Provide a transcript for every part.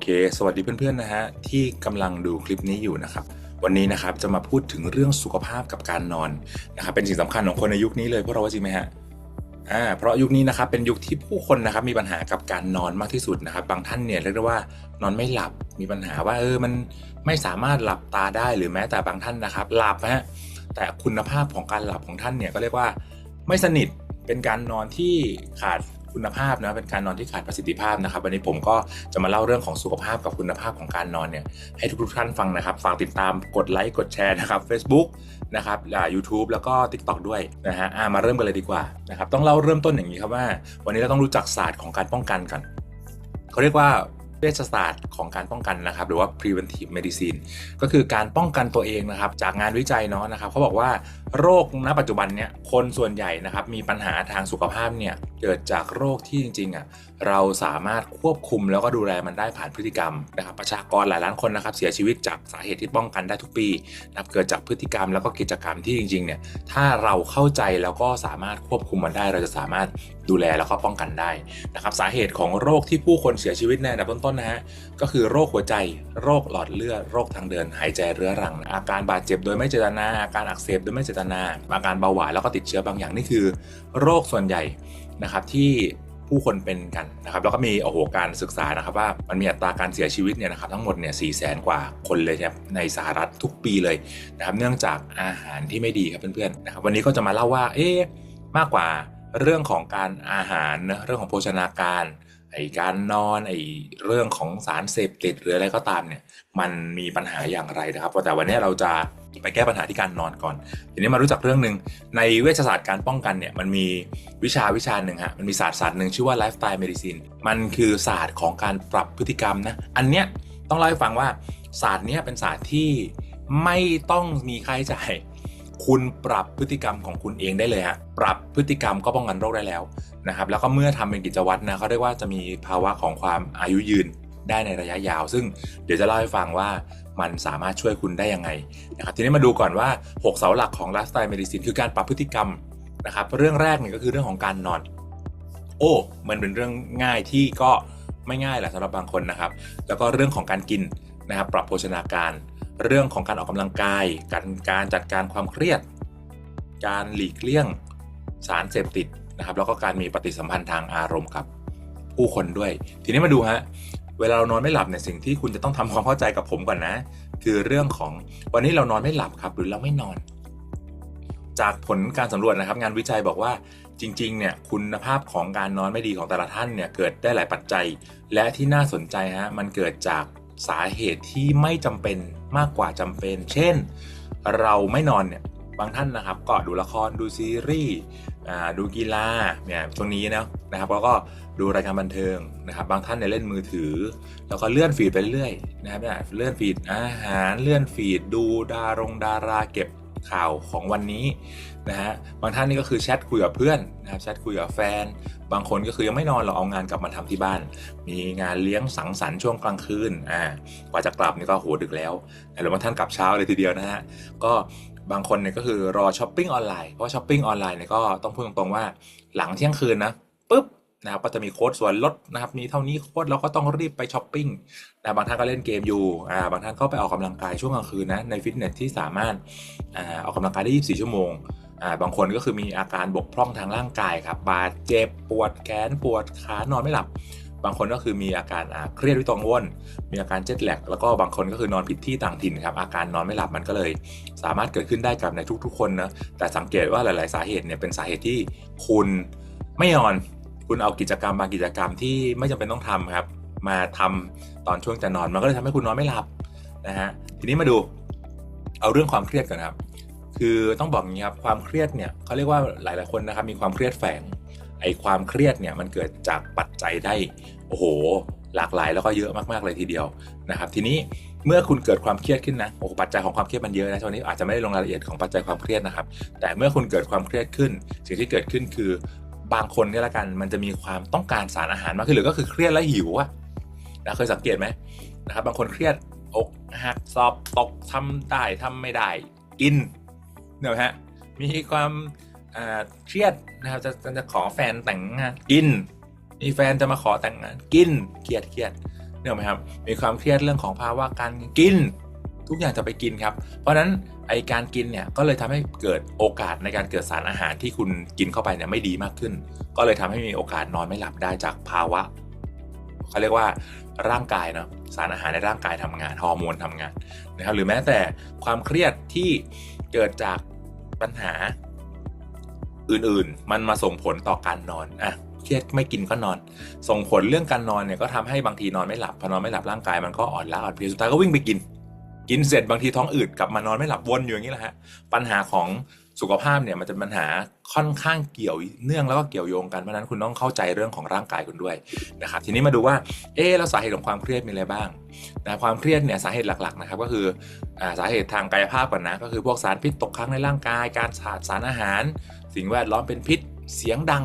เค สวัสดีเพื่อนๆนะฮะที่กำลังดูคลิปนี้อยู่นะครับ วันนี้นะครับจะมาพูดถึงเรื่องสุขภาพกับการนอนนะครับเป็นสิ่งสำคัญของคนในยุคนี้เลยพวกเราว่าจริงไหมฮะอ่าเพราะยุคนี้นะครับเป็นยุคที่ผู้คนนะครับมีปัญหากับการนอนมากที่สุดนะครับ บางท่านเนี่ยเรียกได้ว่านอนไม่หลับมีปัญหาว่าเออมันไม่สามารถหลับตาได้หรือแม้แต่บางท่านนะครับ หลับฮะแต่คุณภาพของการหลับของท่านเนี่ยก็เรียกว่าไม่สนิทเป็นการนอนที่ขาด คุณภาพนะเป็นการนอนที่ขาดประสิทธิภาพนะครับวันนี้ผมก็จะมาเล่าเรื่องของสุขภาพกับคุณภาพของการนอนเนี่ยให้ทุกๆท่านฟังนะครับฝากติดตามกดไลค์กดแชร์นะครับ Facebook นะครับยูทูบแล้วก็ TikTok ด้วยนะฮะมาเริ่มกันเลยดีกว่านะครับต้องเล่าเริ่มต้นอย่างนี้ครับว่า วันนี้เราต้องรู้จักศาสตร์ของการป้องกันกันเขาเรียกว่า เวชศาสตร์ของการป้องกันนะครับ หรือว่า preventive medicine ก็คือการป้องกันตัวเองนะครับ จากงานวิจัยเนาะนะครับเขาบอกว่าโรคณปัจจุบันเนี่ยคนส่วนใหญ่นะครับมีปัญหาทางสุขภาพเนี่ยเกิดจากโรคที่จริงๆอะ เราสามารถควบคุมแล้วก็ดูแลมันได้ผ่านพฤติกรรมนะครับ ประชากรหลายล้านคนนะครับเสียชีวิตจากสาเหตุที่ป้องกันได้ทุกปีนะครับเกิดจากพฤติกรรมแล้วก็กิจกรรมที่จริงๆเนี่ยถ้าเราเข้าใจแล้วก็สามารถควบคุมมันได้ เราจะสามารถดูแลแล้วก็ป้องกันได้นะครับสาเหตุของโรคที่ผู้คนเสียชีวิตในอันดับต้นๆนะฮะก็คือโรคหัวใจ โรคหลอดเลือดโรคทางเดินหายใจเรื้อรัง อาการบาดเจ็บโดยไม่เจตนาอาการอักเสบโดยไม่เจตนาอาการเบาหวานแล้วก็ติดเชื้อบางอย่างนี่คือ โรคส่วนใหญ่นะครับที่ ผู้คนเป็นกันนะครับแล้วก็มีโอ้โหการศึกษานะครับว่ามันมีอัตราการเสียชีวิตเนี่ยนะครับทั้งหมดเนี่ยสี่แสนกว่าคนเลยครับในสหรัฐทุกปีเลยนะครับเนื่องจากอาหารที่ไม่ดีครับเพื่อนๆนะครับวันนี้ก็จะมาเล่าว่าเอ๊ะมากกว่าเรื่องของการอาหารนะเรื่องของโภชนาการไอ้การนอนไอ้เรื่องของสารเสพติดหรืออะไรก็ตามเนี่ยมันมีปัญหาอย่างไรนะครับแต่วันนี้เราจะ ไปแก้ปัญหาที่การนอนก่อนทีนี้มารู้จักเรื่องหนึ่งในเวชศาสตร์การป้องกันเนี่ยมันมีวิชาวิชาหนึ่งฮะมันมีศาสตร์ศาสตร์หนึ่งชื่อว่าไลฟ์สไตล์เมดิซินมันคือศาสตร์ของการปรับพฤติกรรมนะอันเนี้ยต้องเล่าให้ฟังว่าศาสตร์เนี้ยเป็นศาสตร์ที่ไม่ต้องมีค่าใช้จ่ายคุณปรับพฤติกรรมของคุณเองได้เลยฮะปรับพฤติกรรมก็ป้องกันโรคได้แล้วนะครับแล้วก็เมื่อทำเป็นกิจวัตรนะเขาเรียกว่าจะมีภาวะของความอายุยืนได้ในระยะยาว ซึ่งเดี๋ยวจะเล่าให้ฟังว่า มันสามารถช่วยคุณได้ยังไงนะครับทีนี้มาดูก่อนว่า 6 เสาหลักของไลฟ์สไตล์เมดิซินคือการปรับพฤติกรรมนะครับเรื่องแรกเนี่ยก็คือเรื่องของการนอน โอ้มันเป็นเรื่องง่ายที่ก็ไม่ง่ายแหละสำหรับบางคนนะครับ แล้วก็เรื่องของการกินนะครับปรับโภชนาการ เรื่องของการออกกำลังกาย การการจัดการความเครียด การหลีกเลี่ยงสารเสพติดนะครับแล้วก็การมีปฏิสัมพันธ์ทางอารมณ์กับผู้คนด้วย ทีนี้มาดูฮะ เวลาเรานอนไม่หลับเนี่ยสิ่งที่คุณจะต้องทำความเข้าใจกับผมก่อนนะ คือเรื่องของวันนี้เรานอนไม่หลับครับ หรือเราไม่นอน จากผลการสำรวจนะครับ งานวิจัยบอกว่าจริงๆเนี่ยคุณภาพของการนอนไม่ดีของแต่ละท่านเนี่ยเกิดได้หลายปัจจัย และที่น่าสนใจฮะมันเกิดจากสาเหตุที่ไม่จำเป็นมากกว่าจำเป็น เช่น เราไม่นอนเนี่ยบางท่านนะครับก็ดูละครดูซีรีส์ดูกีฬาเนี่ยตรงนี้นะ นะครับแล้วก็ดูรายการบันเทิงนะครับ บางท่านเนี่ยเล่นมือถือ แล้วก็เลื่อนฟีดไปเรื่อยนะครับเลื่อนฟีดอาหารเลื่อนฟีดดูดารงดาราเก็บข่าวของวันนี้นะฮะบางท่านนี่ก็คือแชทคุยกับเพื่อนนะครับแชทคุยกับแฟน บางคนก็คือยังไม่นอนเราเอางานกลับมาทำที่บ้าน มีงานเลี้ยงสังสรรค์ช่วงกลางคืนอ่ากว่าจะกลับนี่ก็โหดึกแล้วหรือบางท่านกลับเช้าเลยทีเดียวนะฮะก็บางคนเนี่ยก็คือรอช้อปปิ้งออนไลน์เพราะช้อปปิ้งออนไลน์เนี่ยก็ต้องพูดตรงๆว่าหลังเที่ยงคืนนะ ปุ๊บนะครับก็จะมีโค้ดส่วนลดนะครับมีเท่านี้โค้ดเราก็ต้องรีบไปช้อปปิ้งนะบางท่านก็เล่นเกมอยู่อ่าบางท่านก็ไปออกกำลังกายช่วงกลางคืนนะในฟิตเนสที่สามารถอ่าออกกำลังกายได้ 24 ชั่วโมงอ่าบางคนก็คือมีอาการบกพร่องทางร่างกายครับบาดเจ็บปวดแขนปวดขานอนไม่หลับ บางคนก็คือมีอาการเครียดวิตกกังวลมีอาการเจ็ตแลกแล้วก็บางคนก็คือนอนผิดที่ต่างถิ่นครับอาการนอนไม่หลับมันก็เลย สามารถเกิดขึ้นได้กับในทุกๆ คนนะแต่สังเกตว่าหลาย ๆ สาเหตุเนี่ยเป็นสาเหตุที่คุณไม่นอน คุณเอากิจกรรมบางกิจกรรมที่ไม่จำเป็นต้องทำครับ มาทำตอนช่วงจะนอนมันก็เลยทำให้คุณนอนไม่หลับนะฮะทีนี้มาดูเอาเรื่องความเครียดก่อนครับ คือต้องบอกอย่างนี้ครับความเครียดเนี่ยเขาเรียกว่าหลายๆคนนะครับมีความเครียดแฝงไอ้ความเครียดเนี่ยมันเกิดจากปัจจัยได้โอ้โห หลากหลายแล้วก็เยอะมากๆเลยทีเดียวนะครับทีนี้เมื่อคุณเกิดความเครียดขึ้นนะโอ้ปัจจัยของความเครียดมันเยอะนะช่วงนี้อาจจะไม่ได้ลงรายละเอียดของปัจจัยความเครียดนะครับ แต่เมื่อคุณเกิดความเครียดขึ้น สิ่งที่เกิดขึ้นคือ บางคนนี่ละกัน มันจะมีความต้องการสารอาหารมากขึ้นหรือก็คือเครียดและหิวอะนะเคยสังเกตไหมนะครับ บางคนเครียดอกหักสอบตกทำได้ทำไม่ได้กินเนี่ยฮะมีความเครียดนะครับจะจะขอแฟนแต่งงานกิน มีแฟนจะมาขอแต่งงานกินเครียดเครียดเนี่ยไหมครับมีความเครียดเรื่องของภาวะการกิน ทุกอย่างจะไปกินครับ เพราะฉะนั้น ไอการกินเนี่ยก็เลยทำให้เกิดโอกาสในการเกิดสารอาหารที่คุณกินเข้าไปเนี่ยไม่ดีมากขึ้น ก็เลยทำให้มีโอกาสนอนไม่หลับได้จากภาวะเขาเรียกว่าร่างกายเนาะสารอาหารในร่างกายทำงานฮอร์โมนทำงานนะครับหรือแม้แต่ความเครียดที่เกิดจากปัญหาอื่นๆ มันมาส่งผลต่อการนอนอะเครียดไม่กินก็นอน ส่งผลเรื่องการนอนเนี่ยก็ทำให้บางทีนอนไม่หลับพอนอนไม่หลับร่างกายมันก็อ่อนล้าอ่อนเพลียสุดท้ายก็วิ่งไปกิน กินเสร็จบางทีท้องอืดกลับมานอนไม่หลับวนอยู่อย่างนี้แหละฮะปัญหาของสุขภาพเนี่ยมันจะเป็นปัญหาค่อนข้างเกี่ยวเนื่องแล้วก็เกี่ยวโยงกันเพราะนั้นคุณต้องเข้าใจเรื่องของร่างกายคุณด้วยนะครับทีนี้มาดูว่าเออแล้วสาเหตุของความเครียดมีอะไรบ้างนะความเครียดเนี่ยสาเหตุหลักๆนะครับก็คืออสาเหตุทางกายภาพก่อนนะก็คือพวกสารพิษตกค้างในร่างกาย การขาดสารอาหาร สิ่งแวดล้อมเป็นพิษเสียงดัง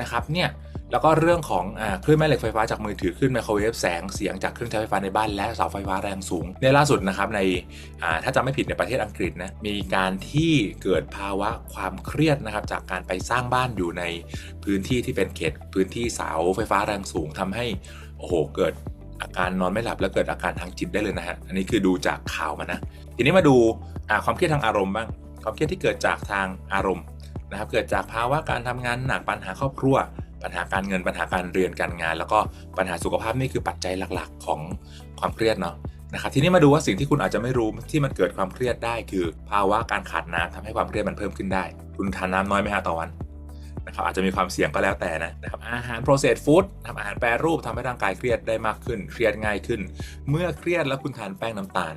นะครับเนี่ย แล้วก็เรื่องของอคลื่นแม่เหล็กไฟฟ้าจากมือถือคลื่นไมโครเวฟแสงเสียงจากเครื่องใช้ไฟฟ้าในบ้านและเสาไฟฟ้าแรงสูงในล่าสุดนะครับในถ้าจำไม่ผิดในประเทศอังกฤษนะมีการที่เกิดภาวะความเครียดนะครับจากการไปสร้างบ้านอยู่ในพื้นที่ที่เป็นเขตพื้นที่เสาไฟฟ้าแรงสูงทำให้โอ้โหเกิดอาการนอนไม่หลับและเกิดอาการทางจิตได้เลยนะฮะอันนี้คือดูจากข่าวมานะทีนี้มาดูความเครียดทางอารมณ์บ้างความเครียดที่เกิดจากทางอารมณ์นะครับเกิดจากภาวะการทำงานหนักปัญหาครอบครัว ปัญหาการเงินปัญหาการเรียนการงาน แล้วก็ปัญหาสุขภาพนี่คือปัจจัยหลักๆ ของความเครียดเนาะนะครับทีนี้มาดูว่าสิ่งที่คุณอาจจะไม่รู้ที่มันเกิดความเครียดได้ คือภาวะการขาดน้ำทำให้ความเครียดมันเพิ่มขึ้นได้ คุณทานน้ำน้อยไหมฮะต่อวัน นะครับอาจจะมีความเสี่ยงก็แล้วแต่นะนะครับอาหาร processed food ทำอาหารแปรรูปทำให้ร่างกายเครียดได้มากขึ้น เครียดง่ายขึ้น เมื่อเครียดแล้วคุณทานแป้งน้ำตาล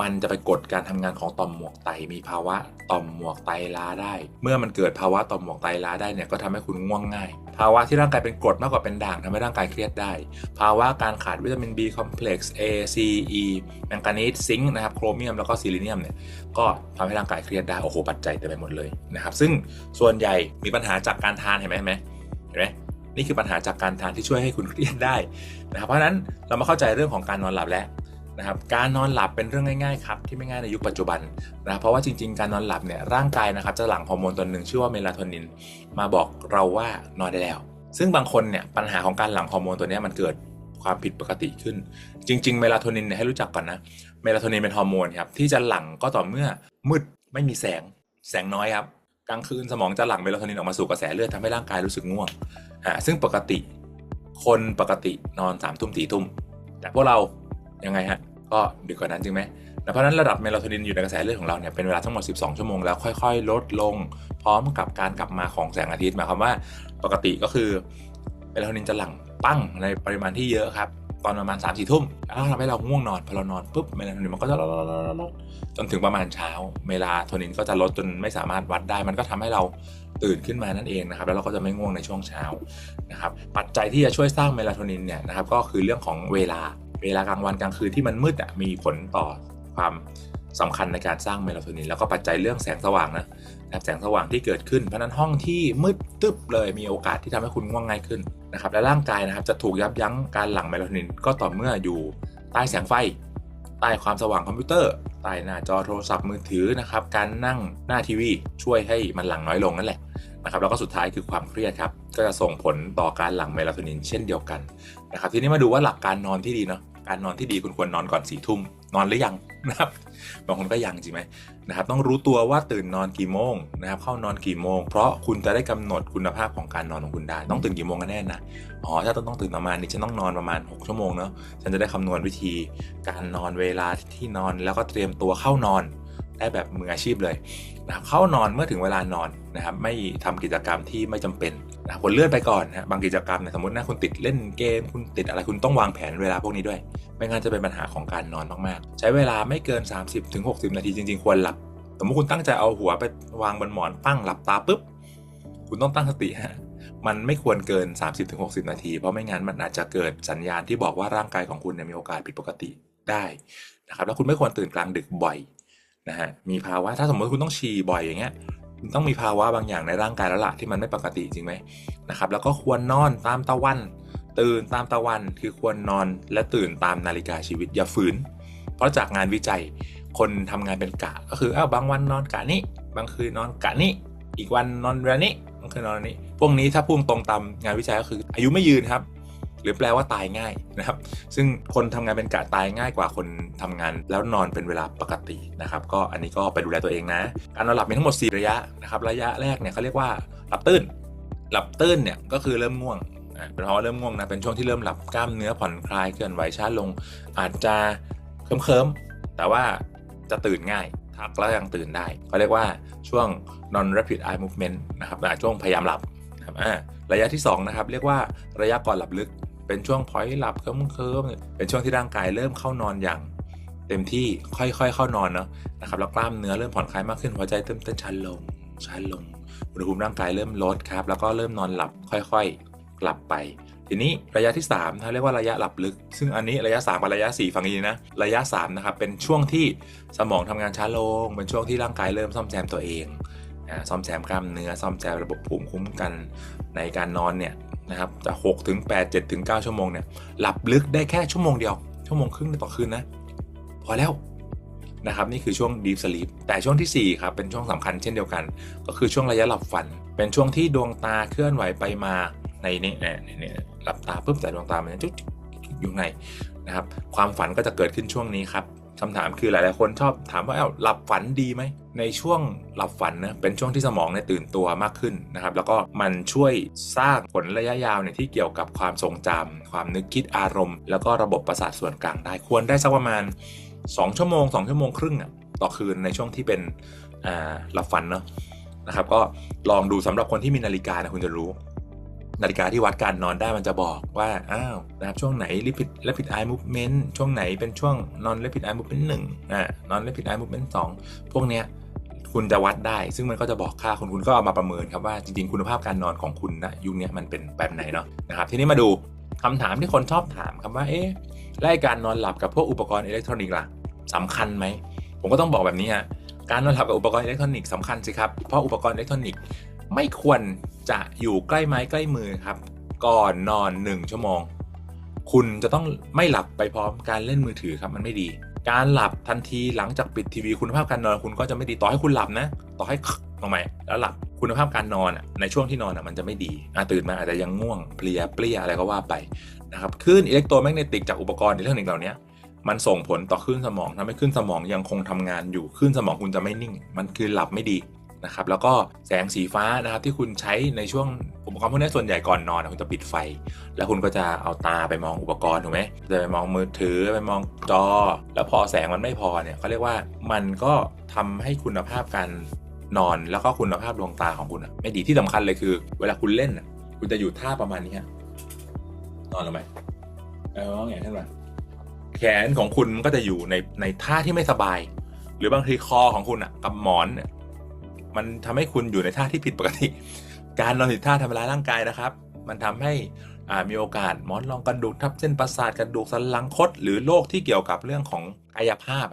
มันจะไปกดการทำงานของต่อมหมวกไต มีภาวะต่อมหมวกไตล้าได้ เมื่อมันเกิดภาวะต่อมหมวกไตล้าได้เนี่ยก็ทำให้คุณง่วงง่าย ภาวะที่ร่างกายเป็นกรดมากกว่าเป็นด่างทำให้ร่างกายเครียดได้ ภาวะการขาดวิตามิน B คอมเพล็กซ์ A C E แมงกานีสซิงค์นะครับโครเมียมแล้วก็ซิลิเนียมเนี่ย ก็ทำให้ร่างกายเครียดได้โอ้โหปัจจัยเต็มไปหมดเลยนะครับ ซึ่งส่วนใหญ่มีปัญหาจากการทานเห็นไหมเห็นไหมเห็นไหมนี่คือปัญหาจากการทานที่ช่วยให้คุณเครียดได้นะครับ เพราะฉะนั้นเรามาเข้าใจเรื่องของการนอนหลับแล้วนะครับ การนอนหลับเป็นเรื่องง่ายๆครับที่ไม่ง่ายในยุคปัจจุบันนะครับเพราะว่าจริง ๆ การนอนหลับเนี่ยร่างกายนะครับจะหลั่งฮอร์โมนตัวหนึ่งชื่อว่าเมลาโทนิน มาบอกเราว่านอนได้แล้ว ซึ่งบางคนเนี่ยปัญหาของการหลั่งฮอร์โมนตัวนี้มันเกิดความผิดปกติขึ้น จริง ๆ เมลาโทนินเนี่ยให้รู้จักก่อนนะ เมลาโทนินเป็นฮอร์โมนครับที่จะหลั่งก็ต่อเมื่อมืดไม่มีแสงแสงน้อยครับกลางคืนสมองจะหลั่งเมลาโทนินออกมาสู่กระแสเลือดทำให้ร่างกายรู้สึกง่วงอ่าซึ่งปกติ คนปกตินอนสามทุ่มสี่ทุ่มแต่พวกเรายังไงฮะก็ดึกกว่านั้นจริงไหมเพราะนั้นระดับเมลาโทนินอยู่ในกระแสเลือดของเราเนี่ยเป็นเวลาทั้งหมด 12 ชั่วโมงแล้วค่อยๆ ลดลง พร้อมกับการกลับมาของแสงอาทิตย์หมายความว่าปกติก็คือเมลาโทนินจะหลั่งปั้งในปริมาณที่เยอะครับ ตอนประมาณ3ามสี่ทุ่มแล้วทำให้เราง่วงนอน พอเรานอนปุ๊บเมลาโทนินมันก็จะลดลดลดลดจนถึงประมาณเช้า เมลาโทนินก็จะลดจนไม่สามารถวัดได้ มันก็ทำให้เราตื่นขึ้นมานั่นเองนะครับ แล้วเราก็จะไม่ง่วงในช่วงเช้านะครับปัจจัยที่จะช่วยสร้างเมลาโทนินเนี่ยนะครับก็คือเรื่องของเวลาเวลากลางวันกลางคืนที่มันมืดอะมีผลต่อความสำคัญในการสร้างเมลาโทนินแล้วก็ปัจจัยเรื่องแสงสว่างนะ นะครับแสงสว่างที่เกิดขึ้น เพราะนั้นห้องที่มืดตึ๊บเลยมีโอกาสที่ทำให้คุณง่วงง่ายขึ้นนะครับและร่างกายนะครับจะถูกยับยั้งการหลั่งเมลาโทนินก็ต่อเมื่ออยู่ใต้แสงไฟ ใต้ความสว่างคอมพิวเตอร์ใต้หน้าจอโทรศัพท์มือถือนะครับการนั่งหน้าทีวีช่วยให้มันหลั่งน้อยลงนั่นแหละนะครับแล้วก็สุดท้ายคือความเครียดครับก็จะส่งผลต่อการหลั่งเมลาโทนินเช่นเดียวกันนะครับทีนี้มาดูว่าหลักการนอนที่ดีเนาะการนอนที่ดีคุณควรนอนก่อนสี่ทุ่มนอนหรือยังนะครับบางคนก็ยังจริงไหม นะครับต้องรู้ตัวว่าตื่นนอนกี่โมงนะครับเข้านอนกี่โมง เพราะคุณจะได้กำหนดคุณภาพของการนอนของคุณได้ ต้องตื่นกี่โมงกันแน่นะอ๋อถ้าต้องต้องตื่นประมาณนี้ฉันต้องนอนประมาณ 6 ชั่วโมงเนาะฉันจะได้คำนวณวิธี การนอนเวลาที่นอนแล้วก็เตรียมตัวเข้านอน ได้แบบมืออาชีพเลยนะครับเข้านอนเมื่อถึงเวลานอนนะครับไม่ทำกิจกรรมที่ไม่จำเป็นนะครับควรเลื่อนไปก่อนนะบางกิจกรรมเนี่ยสมมตินะคุณติดเล่นเกม คุณติดอะไรคุณต้องวางแผนเวลาพวกนี้ด้วย ไม่งั้นจะเป็นปัญหาของการนอนมากๆ ใช้เวลาไม่เกิน 30-60 นาทีจริง ๆ ควรหลับสมมติคุณตั้งใจเอาหัวไปวางบนหมอนปั้งหลับตาปุ๊บคุณต้องตั้งสติฮะมันไม่ควรเกิน 30-60 นาที เพราะไม่งั้นมันอาจจะเกิดสัญญาณที่บอกว่าร่างกายของคุณเนี่ยมีโอกาสผิดปกติได้นะครับแล้วคุณไม่ควรตื่นกลางดึกบ่อย นะฮะมีภาวะถ้าสมมติคุณต้องฉี่บ่อยอย่างเงี้ยคุณต้องมีภาวะบางอย่างในร่างกายแล้วล่ะที่มันไม่ปกติจริงไหมนะครับแล้วก็ควรนอนตามตะวัน ตื่นตามตะวันคือควรนอนและตื่นตามนาฬิกาชีวิตอย่าฝืน เพราะจากงานวิจัยคนทำงานเป็นกะก็คืออ้าวบางวันนอนกะนี้บางคืนนอนกะนี้อีกวันนอนเวลานี้บางคืนนอนอันนี้ พวกนี้ถ้าพุ่งตรงตามงานวิจัยก็คืออายุไม่ยืนครับ หรือแปลว่าตายง่ายนะครับ ซึ่งคนทำงานเป็นกะตายง่ายกว่าคนทำงานแล้วนอนเป็นเวลาปกตินะครับก็อันนี้ก็ไปดูแลตัวเองนะ การนอนหลับมีทั้งหมด 4 ระยะนะครับระยะแรกเนี่ยเขาเรียกว่าหลับตื้นหลับตื้นเนี่ยก็คือเริ่มง่วงอ่าเป็นเพราะเริ่มง่วงนะเป็นช่วงที่เริ่มหลับกล้ามเนื้อผ่อนคลายเคลื่อนไหวช้าลง อาจจะเคลิ้มๆแต่ว่าจะตื่นง่ายทักแล้วยังตื่นได้เขาเรียกว่าช่วง non rapid eye movement นะครับช่วงพยายามหลับนะครับระยะที่2นะครับเรียกว่าระยะก่อนหลับลึก เป็นช่วงพอยหลับเคลิ้มๆเป็นช่วงที่ร่างกายเริ่มเข้านอนอย่างเต็มที่ค่อยๆ เข้านอนเนาะนะครับแล้วกล้ามเนื้อเริ่มผ่อนคลายมากขึ้นหัวใจเต้นเต้นช้าลงช้าลงอุณหภูมิร่างกายเริ่มลดครับ แล้วก็เริ่มนอนหลับค่อยๆกลับไป ทีนี้ระยะที่3นะเรียกว่าระยะหลับลึก ซึ่งอันนี้ระยะ 3 กับระยะ4ฟังดีนะระยะ3นะครับเป็นช่วงที่สมองทำงานช้าลง เป็นช่วงที่ร่างกายเริ่มซ่อมแซมตัวเองซ่อมแซมกล้ามเนื้อซ่อมแซมระบบภูมิคุ้มกันในการนอนเนี่ย นะครับจะ6ถึง8 7ถึง9ชั่วโมงเนี่ยหลับลึกได้แค่ชั่วโมงเดียว ชั่วโมงครึ่งต่อคืนนะพอแล้วนะครับนี่คือช่วง deep sleep แต่ช่วงทีสี่4 ครับ เป็นช่วงสำคัญเช่นเดียวกัน ก็คือช่วงระยะหลับฝัน เป็นช่วงที่ดวงตาเคลื่อนไหวไปมาในนี้เนี่ยเนี่ยหลับตาปุ๊บแต่ดวงตามันจะจุ๊อยู่ในนะครับ ความฝันก็จะเกิดขึ้นช่วงนี้ครับคำถามคือหลาย ๆ คนชอบถามว่าเอ้าหลับฝันดีไหม ในช่วงหลับฝันนะเป็นช่วงที่สมองเนี่ยตื่นตัวมากขึ้นนะครับ แล้วก็มันช่วยสร้างผลระยะยาวเนี่ยที่เกี่ยวกับความทรงจำความนึกคิดอารมณ์ แล้วก็ระบบประสาทส่วนกลางได้ควรได้สักประมาณ 2 ชั่วโมง 2 ชั่วโมงครึ่งอะต่อคืนในช่วงที่เป็นอ่าหลับฝันเนาะนะครับ ก็ลองดูสำหรับคนที่มีนาฬิกานะคุณจะรู้ นาฬิกาที่วัดการนอนได้มันจะบอกว่า อ้าวนะครับช่วงไหน rapid rapid eye movement ช่วงไหนเป็นช่วง non rapid eye movement หนึ่งอ่า non rapid eye movement สองพวกเนี้ยคุณจะวัดได้ ซึ่งมันก็จะบอกค่าคุณคุณก็เอามาประเมินครับว่าจริงๆ คุณภาพการนอนของคุณนะยุคนี้มันเป็นแบบไหนเนาะนะครับ ทีนี้มาดูคำถามที่คนชอบถามครับว่าเอ๊ะและไอ้การนอนหลับกับพวกอุปกรณ์อิเล็กทรอนิกส์ล่ะสำคัญไหม ผมก็ต้องบอกแบบนี้ฮะการนอนหลับกับอุปกรณ์อิเล็กทรอนิกส์สำคัญสิครับ เพราะอุปกรณ์อิเล็กทรอนิกส์ ไม่ควรจะอยู่ใกล้ไม้ใกล้มือครับ ก่อนนอน 1 ชั่วโมง คุณจะต้องไม่หลับไปพร้อมการเล่นมือถือครับมันไม่ดี การหลับทันทีหลังจากปิดทีวีคุณภาพการนอนคุณก็จะไม่ดีต่อให้คุณหลับนะ ต่อให้ลงไปแล้วหลับคุณภาพการนอนอะในช่วงที่นอนอะมันจะไม่ดีอาตื่นมาอาจจะยังง่วงเพลียเปรี้ยอะไรก็ว่าไปนะครับคลื่นอิเล็กโทรแมกเนติกจากอุปกรณ์อิเล็กทรอนิกส์เหล่านี้มันส่งผลต่อคลื่นสมองทำให้คลื่นสมองยังคงทำงานอยู่คลื่นสมองคุณจะไม่นิ่ง มันคือหลับไม่ดี นะครับแล้วก็แสงสีฟ้านะครับที่คุณใช้ในช่วงอุปกรณ์พวกนี้ส่วนใหญ่ก่อนนอนคุณจะปิดไฟ แล้วคุณก็จะเอาตาไปมองอุปกรณ์ถูกไหมจะไปมองมือถือไปมองจอ แล้วพอแสงมันไม่พอเนี่ยเขาเรียกว่ามันก็ทำให้คุณภาพการนอนแล้วก็คุณภาพดวงตาของคุณไม่ดีที่สำคัญเลยคือ เวลาคุณเล่นอะคุณจะอยู่ท่าประมาณนี้นอนลงไปเออว่างขึ้นมาแขนของคุณก็จะอยู่ในในท่าที่ไม่สบาย หรือบางทีคอของคุณอะกับหมอนเนี่ย มันทำให้คุณอยู่ในท่าที่ผิดปกติ การนอนผิดท่าทำร้ายร่างกายนะครับ มันทำให้มีโอกาสมอนรองกระดูกทับเส้นประสาทกระดูกสันหลังคดหรือโรคที่เกี่ยวกับเรื่องของกายภาพ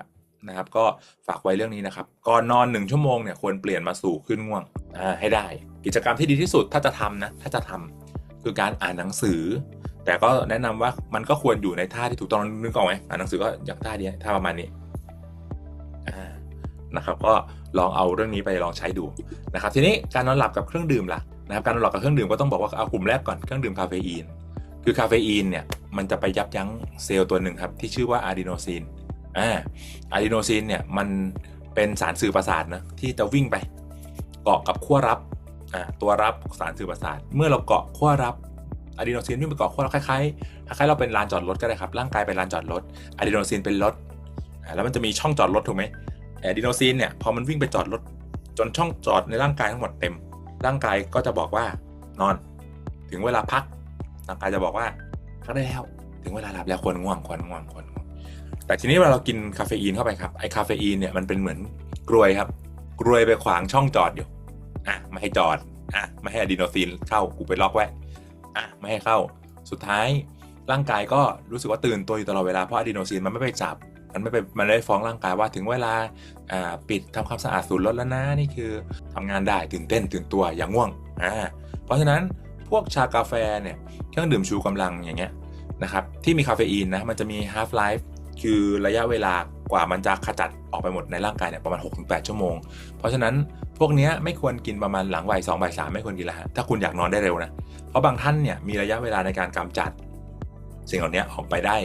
นะครับ ก็ฝากไว้เรื่องนี้นะครับ ก่อนนอนหนึ่งชั่วโมงเนี่ยควรเปลี่ยนมาสู่ขึ้นง่วงให้ได้ กิจกรรมที่ดีที่สุดถ้าจะทำนะถ้าจะทำคือการอ่านหนังสือ แต่ก็แนะนำว่ามันก็ควรอยู่ในท่าที่ถูกต้องนึกออกไหมอ่านหนังสือก็อย่างท่าเนี้ยท่าประมาณนี้ นะครับก็ลองเอาเรื่องนี้ไปลองใช้ดูนะครับทีนี้การนอนหลับกับเครื่องดื่มล่ะนะครับการนอนหลับกับเครื่องดื่มก็ต้องบอกว่าเอากลุ่มแรกก่อนเครื่องดื่มคาเฟอีนคือคาเฟอีนเนี่ยมันจะไปยับยั้งเซลล์ตัวหนึ่งครับที่ชื่อว่าอะดีโนซีนอ่าอะดีโนซีนเนี่ยมันเป็นสารสื่อประสาทนะที่จะวิ่งไปเกาะกับขั้วรับอ่าตัวรับสารสื่อประสาทเมื่อเราเกาะขั้วรับอะดีโนซีนวิ่งไปเกาะขั้วรับคล้ายๆคล้ายๆเราเป็นลานจอดรถก็ได้ครับร่างกายเป็นลานจอดรถอะดีโนซีนเป็นรถแล้วมันจะมีช่องจอดรถถูกไหม ดีโนซีนเนี่ยพอมันวิ่งไปจอดรถจนช่องจอดในร่างกายทั้งหมดเต็ม ร่างกายก็จะบอกว่านอน ถึงเวลาพัก ร่างกายจะบอกว่าพักได้แล้ว ถึงเวลาหลับแล้วควรง่วงควรง่วงควรง่วงแต่ทีนี้เวลาเรากินคาเฟอีนเข้าไปครับไอคาเฟอีนเนี่ยมันเป็นเหมือนกรวยครับ กรวยไปขวางช่องจอดอยู่อะไม่ให้จอดอะไม่ให้อะดีโนซีนเข้ากูไปล็อกไว้อะไม่ให้เข้า สุดท้ายร่างกายก็รู้สึกว่าตื่นตัวอยู่ตลอดเวลาเพราะอะดีโนซีนมันไม่ไปจับ มันไม่ไปมันได้ฟ้องร่างกายว่าถึงเวลาปิดทำความสะอาดสูตรรถแล้วนะนี่คือทำงานได้ตื่นเต้นตื่นตัวอย่างง่วงอ่าเพราะฉะนั้นพวกชากาแฟเนี่ยเครื่องดื่มชูกำลังอย่างเงี้ยนะครับที่มีคาเฟอีนนะมันจะมี half life คือระยะเวลากว่ามันจะขจัดออกไปหมดในร่างกายเนี่ยประมาณ 6-8 ชั่วโมง เพราะฉะนั้นพวกเนี้ยไม่ควรกินประมาณหลังบ่ายสองบ่ายสามไม่ควรกินแล้วฮะถ้าคุณอยากนอนได้เร็วนะ เพราะบางท่านเนี่ยมีระยะเวลาในการกำจัด สิ่งเหล่านี้ออกไปได้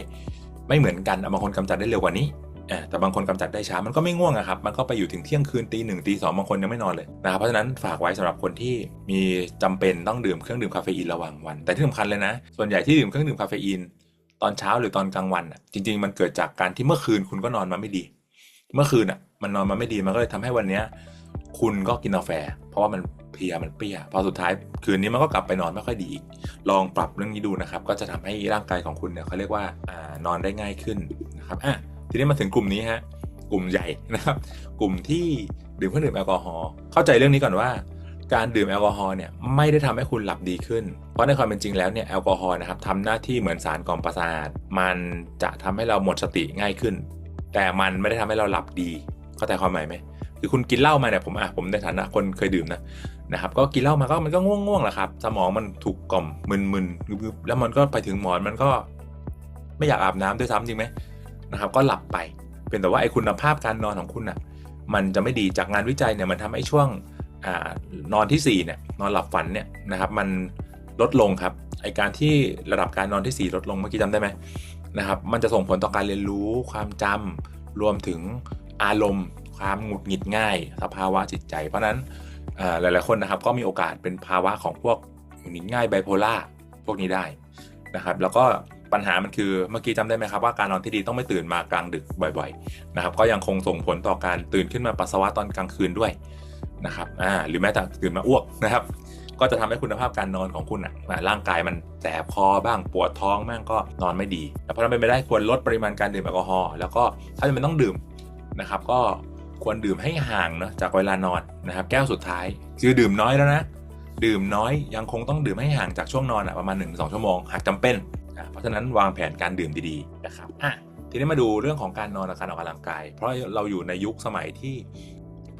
ไม่เหมือนกันบางคนกำจัดได้เร็วกว่านี้อ่าแต่บางคนกำจัดได้ช้ามันก็ไม่ง่วงอะครับ มันก็ไปอยู่ถึงเที่ยงคืนตีหนึ่งตีสองบางคนยังไม่นอนเลยนะครับ เพราะฉะนั้นฝากไว้สำหรับคนที่มีจำเป็นต้องดื่มเครื่องดื่มคาเฟอีนระหว่างวัน แต่ที่สำคัญเลยนะ ส่วนใหญ่ที่ดื่มเครื่องดื่มคาเฟอีนตอนเช้าหรือตอนกลางวันอะจริง ๆ มันเกิดจากการที่เมื่อคืนคุณก็นอนมาไม่ดี เมื่อคืนอะมันนอนมาไม่ดีมันก็เลยทำให้วันเนี้ยคุณก็กินกาแฟ เพราะว่ามัน เพลียมันเปียพอสุดท้ายคืนนี้มันก็กลับไปนอนไม่ค่อยดีอีก ลองปรับเรื่องนี้ดูนะครับ ก็จะทำให้ร่างกายของคุณเนี่ยเขาเรียกว่าอ่านอนได้ง่ายขึ้นนะครับอะทีนี้มาถึงกลุ่มนี้ฮะกลุ่มใหญ่นะครับ กลุ่มที่ดื่มเครื่องดื่มแอลกอฮอล์เข้าใจเรื่องนี้ก่อนว่า การดื่มแอลกอฮอล์เนี่ยไม่ได้ทำให้คุณหลับดีขึ้น เพราะในความเป็นจริงแล้วเนี่ยแอลกอฮอล์นะครับทำหน้าที่เหมือนสารกล่อมประสาทมันจะทำให้เราหมดสติง่ายขึ้น แต่มันไม่ได้ทำให้เราหลับดี เข้าใจความหมายไหมคือคุณกินเหล้ามาเนี่ยผมอะผมในฐานะคนเคยดื่มนะ นะครับก็กินเหล้ามาก็มันก็ง่วงๆแหละครับ สมองมันถูกกล่อมมึนๆงึบๆแล้วมันก็ไปถึงหมอนมันก็ไม่อยากอาบน้ำด้วยซ้ำจริงไหมนะครับ ก็หลับไป เป็นแต่ว่าไอ้คุณภาพการนอนของคุณอะมันจะไม่ดีจากงานวิจัยเนี่ยมันทำให้ช่วงอนอนที่4เนี่ยนอนหลับฝันเนี่ยนะครับ มันลดลงครับไอการที่ระดับการนอนที่ 4 ลดลงเมื่อกี้จำได้ไหมนะครับ มันจะส่งผลต่อการเรียนรู้ความจำรวมถึงอารมณ์ ความหงุดหงิดง่าย สภาวะจิตใจ เพราะนั้น หลายๆคนนะครับก็มีโอกาสเป็นภาวะของพวกหงุดหงิดง่ายไบโพล่าพวกนี้ได้นะครับแล้วก็ปัญหามันคือเมื่อกี้จำได้ไหมครับว่าการนอนที่ดีต้องไม่ตื่นมากลางดึกบ่อยๆนะครับก็ยังคงส่งผลต่อการตื่นขึ้นมาปัสสาวะตอนกลางคืนด้วยนะครับอ่าหรือแม้แต่ตื่นมาอ้วกนะครับ ก็จะทำให้คุณภาพการนอนของคุณอะร่างกายมันแสบคอบ้างปวดท้องบ้างก็นอนไม่ดีเพราะฉะนั้นเป็นไปได้ควรลดปริมาณการดื่มแอลกอฮอล์แล้วก็ถ้าจำเป็นต้องดื่มนะครับก็ ควรดื่มให้ห่างเนาะจากเวลานอนนะครับ แก้วสุดท้าย คือดื่มน้อยแล้วนะ ดื่มน้อยยังคงต้องดื่มให้ห่างจากช่วงนอนอะประมาณ 1-2 ชั่วโมงหากจำเป็นอะเพราะฉะนั้นวางแผนการดื่มดีๆนะครับอะทีนี้มาดูเรื่องของการนอนและการออกกำลังกาย เพราะเราอยู่ในยุคสมัยที่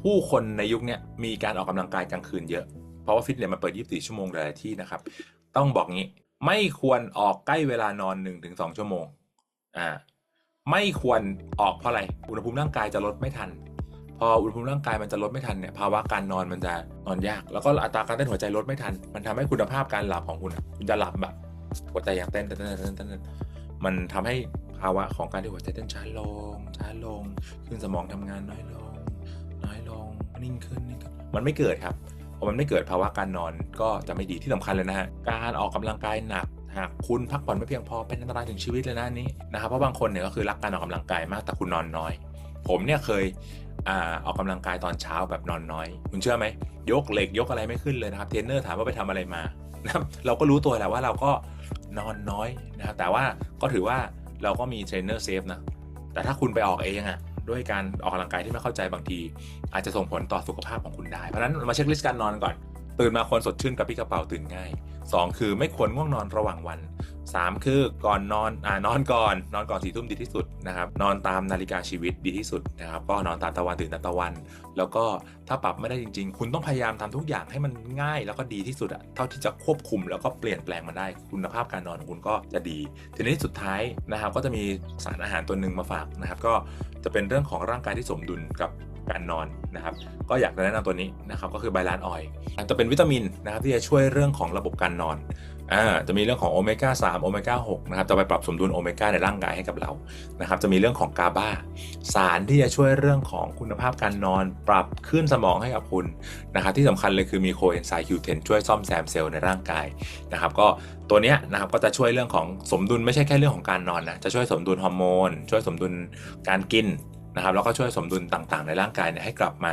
ผู้คนในยุคนี้มีการออกกำลังกายกลางคืนเยอะ เพราะว่าฟิตเนสมันเปิด 24 ชั่วโมงหลายที่นะครับ ต้องบอกงี้ ไม่ควรออกใกล้เวลานอน 1-2 ชั่วโมงอ่าไม่ควรออกเพราะอะไร อุณหภูมิร่างกายจะลดไม่ทัน ออุณหภูมิร่างกายมันจะลดไม่ทันเนี่ยภาวะการนอนมันจะนอนยาก แล้วก็อัตราการเต้นหัวใจลดไม่ทัน มันทำให้คุณภาพการหลับของคุณคุณจะหลับแบบหัวใจอยากเต้นเต้นเต้นเต้นเต้นมันทำให้ภาวะของการที่หัวใจเต้นช้าลงช้าลงขึ้นสมองทำงานน้อยลง น้อยลงนิ่งขึ้นนิ่งขึ้นมันไม่เกิดครับพอมันไม่เกิดภาวะการนอนก็จะไม่ดีที่สำคัญเลยนะฮะการออกกำลังกายหนักหากคุณพักผ่อนไม่เพียงพอเป็นอันตรายถึงชีวิตเลยนะนนี้นะครับเพราะบางคนเนี่ยก็คือรักการออกกำลังกายมากแต่คุณนอนน้อย ผมเนี่ยเคย อ่าออกกำลังกายตอนเช้าแบบนอนน้อย คุณเชื่อไหม ยกเหล็กยกอะไรไม่ขึ้นเลยนะครับเทรนเนอร์ถามว่าไปทำอะไรมานะครับเราก็รู้ตัวแหละว่าเราก็นอนน้อยนะครับแต่ว่าก็ถือว่าเราก็มีเทรนเนอร์เซฟนะแต่ถ้าคุณไปออกเองอะด้วยการออกกำลังกายที่ไม่เข้าใจบางที อาจจะส่งผลต่อสุขภาพของคุณได้ เพราะฉะนั้นมาเช็คลิสต์การนอนก่อน ตื่นมาควรสดชื่นกับพี่กระเป๋าตื่นง่าย 2 คือไม่ควรง่วงนอนระหว่างวัน 3 คือก่อนนอนอ่านอนก่อนนอนก่อนสี่ทุ่มดีที่สุดนะครับนอนตามนาฬิกาชีวิตดีที่สุดนะครับก็นอนตามตะวันตื่นตามตะวัน แล้วก็ถ้าปรับไม่ได้จริง ๆ คุณต้องพยายามทำทุกอย่างให้มันง่ายแล้วก็ดีที่สุดอะเท่าที่จะควบคุมแล้วก็เปลี่ยนแปลงมันได้คุณภาพการนอนของคุณก็จะดี ทีนี้สุดท้ายนะครับก็จะมีสารอาหารตัวหนึ่งมาฝากนะครับก็จะเป็นเรื่องของร่างกายที่สมดุลกับการนอนนะครับก็อยากจะแนะนำตัวนี้นะครับก็คือไบรานออยจะเป็นวิตามินนะครับที่จะช่วยเรื่องของระบบการนอน อ่าจะมีเรื่องของโอเมก้า3โอเมก้า6นะครับจะไปปรับสมดุลโอเมก้าในร่างกายให้กับเรานะครับจะมีเรื่องของกาบาสารที่จะช่วยเรื่องของคุณภาพการนอน ปรับขึ้นสมองให้กับคุณนะครับที่สำคัญเลยคือมีโคเอนไซม์ Q10 ช่วยซ่อมแซมเซลล์ในร่างกายนะครับก็ตัวเนี้ยนะครับก็จะช่วยเรื่องของสมดุลไม่ใช่แค่เรื่องของการนอนนะจะช่วยสมดุลฮอร์โมนช่วยสมดุลการกินนะครับแล้วก็ช่วยสมดุลต่างๆ ในร่างกายเนี่ยให้กลับมา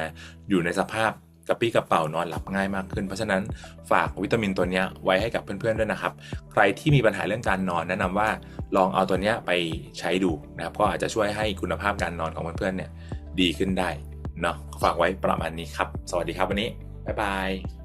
อยู่ในสภาพ กระปี้กระเป๋านอนหลับง่ายมากขึ้น เพราะฉะนั้นฝากวิตามินตัวนี้ไว้ให้กับเพื่อนๆด้วยนะครับ ใครที่มีปัญหาเรื่องการนอนแนะนำว่าลองเอาตัวนี้ไปใช้ดูนะครับก็อาจจะช่วยให้คุณภาพการนอนของเพื่อนๆเนี่ยดีขึ้นได้เนาะฝากไว้ประมาณนี้ครับ สวัสดีครับวันนี้บ๊ายบาย